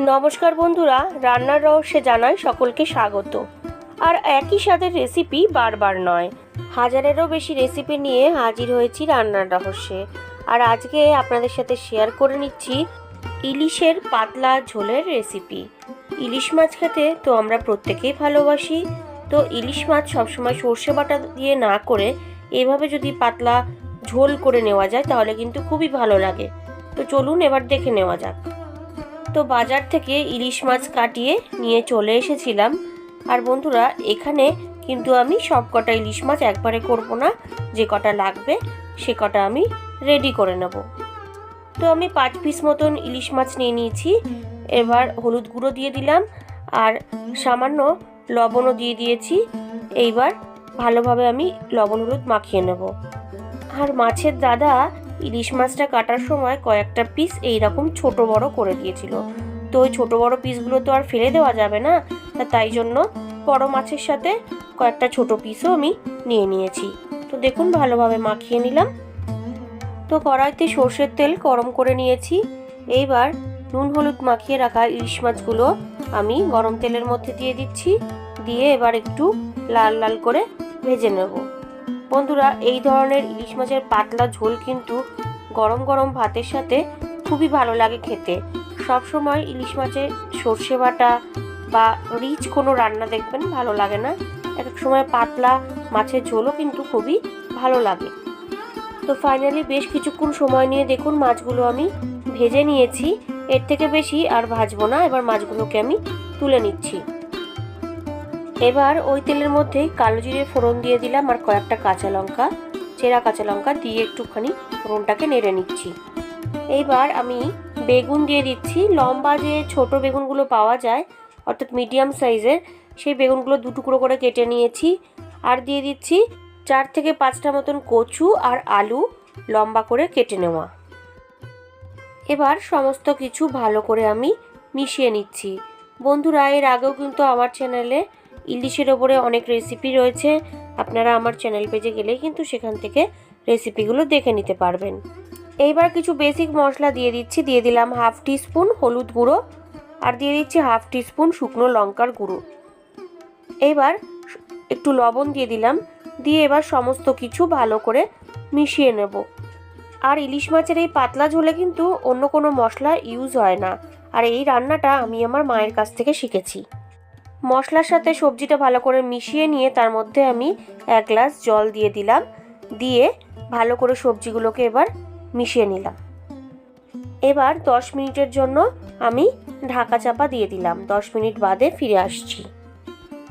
নমস্কার বন্ধুরা, রান্নার রহস্যে জানাই সকলকে স্বাগত। আর একই স্বাদের রেসিপি বারবার নয়, হাজারেরও বেশি রেসিপি নিয়ে হাজির হয়েছি রান্নার রহস্যে। আর আজকে আপনাদের সাথে শেয়ার করে নিচ্ছি ইলিশের পাতলা ঝোলের রেসিপি ইলিশ মাছ খেতে তো আমরা প্রত্যেকেই ভালোবাসি, তো ইলিশ মাছ সবসময় সর্ষে বাটা দিয়ে না করে এভাবে যদি পাতলা ঝোল করে নেওয়া যায়, তাহলে কিন্তু খুবই ভালো লাগে। তো চলুন এবার দেখে নেওয়া যাক। তো বাজার থেকে ইলিশ মাছ কাটিয়ে নিয়ে চলে এসেছিলাম। আর বন্ধুরা, এখানে কিন্তু আমি সব কটা ইলিশ মাছ একবারে করব না। যে কটা লাগবে, সে কটা আমি রেডি করে নেব। তো আমি পাঁচ পিস মতন ইলিশ মাছ নিয়ে নিয়েছি। এবার হলুদ গুঁড়ো দিয়ে দিলাম আর সামান্য লবণও দিয়ে দিয়েছি। এইবার ভালোভাবে আমি লবণ হলুদ মাখিয়ে নেব। আর মাছের দাদা ইলিশ মাছটা কাটার সময় কয়েকটা পিস এইরকম ছোট বড় করে দিয়েছিল। তো ওই ছোট বড় পিসগুলো তো আর ফেলে দেওয়া যাবে না। তা তাই জন্য বড় মাছের সাথে কয়েকটা ছোট পিসও আমি নিয়ে নিয়েছি। তো দেখুন ভালোভাবে মাখিয়ে নিলাম। তো কড়াইতে সর্ষের তেল গরম করে নিয়েছি। এইবার নুন হলুদ মাখিয়ে রাখা ইলিশ মাছগুলো আমি গরম তেলের মধ্যে দিয়ে দিচ্ছি। দিয়ে এবার একটু লাল লাল করে ভেজে নেব। বন্ধুরা, এই ধরনের ইলিশ মাছের পাতলা ঝোল কিন্তু গরম গরম ভাতের সাথে খুবই ভালো লাগে খেতে। সব সময় ইলিশ মাছের সর্ষে বাটা বা রিচ কোনো রান্না দেখবেন ভালো লাগে না। এক এক সময় পাতলা মাছের ঝোলও কিন্তু খুবই ভালো লাগে। তো ফাইনালি বেশ কিছুক্ষণ সময় নিয়ে দেখুন মাছগুলো আমি ভেজে নিয়েছি। এর থেকে বেশি আর ভাজবো না। এবার মাছগুলোকে আমি তুলে নিচ্ছি। এবার ওই তেলের মধ্যেই কালো জিরে ফোড়ন দিয়ে দিলাম আর কয়েকটা কাঁচা লঙ্কা, চেরা কাঁচা লঙ্কা দিয়ে একটুখানি ফোড়নটাকে নেড়ে নিচ্ছি। এইবার আমি বেগুন দিয়ে দিচ্ছি। লম্বা যে ছোট বেগুনগুলো পাওয়া যায়, অর্থাৎ মিডিয়াম সাইজের, সেই বেগুনগুলো দু টুকরো করে কেটে নিয়েছি। আর দিয়ে দিচ্ছি চার থেকে পাঁচটা মতন কচু আর আলু লম্বা করে কেটে নেওয়া। এবার সমস্ত কিছু ভালো করে আমি মিশিয়ে নিচ্ছি। বন্ধুরা, এর আগেও কিন্তু আমার চ্যানেলে ইলিশের ওপরে অনেক রেসিপি রয়েছে। আপনারা আমার চ্যানেল পেজে গেলেই কিন্তু সেখান থেকে রেসিপিগুলো দেখে নিতে পারবেন। এইবার কিছু বেসিক মশলা দিয়ে দিচ্ছি। দিয়ে দিলাম হাফ টিস্পুন হলুদ গুঁড়ো আর দিয়ে দিচ্ছি হাফ টিস্পুন শুকনো লঙ্কার গুঁড়ো। এবার একটু লবণ দিয়ে দিলাম। দিয়ে এবার সমস্ত কিছু ভালো করে মিশিয়ে নেব। আর ইলিশ মাছের এই পাতলা ঝোলে কিন্তু অন্য কোনো মশলা ইউজ হয় না। আর এই রান্নাটা আমি আমার মায়ের কাছ থেকে শিখেছি। মশলার সাথে সবজিটা ভালো করে মিশিয়ে নিয়ে তার মধ্যে আমি এক গ্লাস জল দিয়ে দিলাম। দিয়ে ভালো করে সবজিগুলোকে এবার মিশিয়ে নিলাম। এবার দশ মিনিটের জন্য আমি ঢাকা চাপা দিয়ে দিলাম। দশ মিনিট বাদে ফিরে আসছি।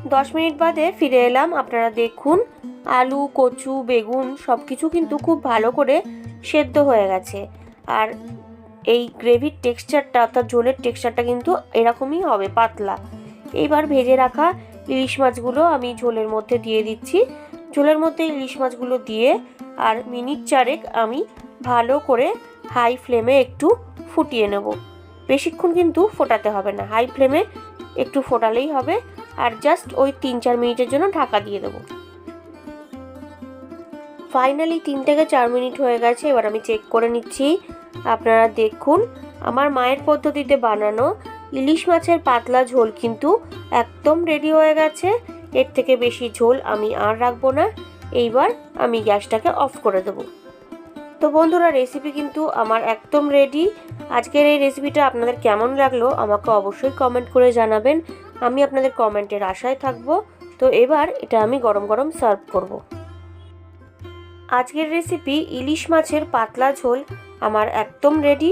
দশ মিনিট বাদে ফিরে এলাম। আপনারা দেখুন, আলু, কচু, বেগুন সব কিছু কিন্তু খুব ভালো করে সেদ্ধ হয়ে গেছে। আর এই গ্রেভির টেক্সচারটা অর্থাৎ ঝোলের টেক্সচারটা কিন্তু এরকমই হবে, পাতলা। এইবার ভেজে রাখা ইলিশ মাছগুলো আমি ঝোলের মধ্যে দিয়ে দিচ্ছি। ঝোলের মধ্যে ইলিশ মাছগুলো দিয়ে আর মিনিট চারেক আমি ভালো করে হাই ফ্লেমে একটু ফুটিয়ে নেব। বেশিক্ষণ কিন্তু ফোটাতে হবে না, হাই ফ্লেমে একটু ফোটালেই হবে। আর জাস্ট ওই তিন চার মিনিটের জন্য ঢাকা দিয়ে দেবো। ফাইনালি তিন থেকে চার মিনিট হয়ে গেছে, এবার আমি চেক করে নিচ্ছি। আপনারা দেখুন, আমার মায়ের পদ্ধতিতে বানানো ইলিশ মাছের পাতলা ঝোল কিন্তু একদম রেডি হয়ে গেছে। এর থেকে বেশি ঝোল আমি আর রাখব না। এইবার আমি গ্যাসটাকে অফ করে দেবো। তো বন্ধুরা রেসিপি কিন্তু আমার একদম রেডি আজকের এই রেসিপিটা আপনাদের কেমন লাগল আমাকে অবশ্যই কমেন্ট করে জানাবেন। আমি আপনাদের কমেন্টের আশায় থাকব। তো এবার এটা আমি গরম গরম সার্ভ করব। আজকের রেসিপি ইলিশ মাছের পাতলা ঝোল আমার একদম রেডি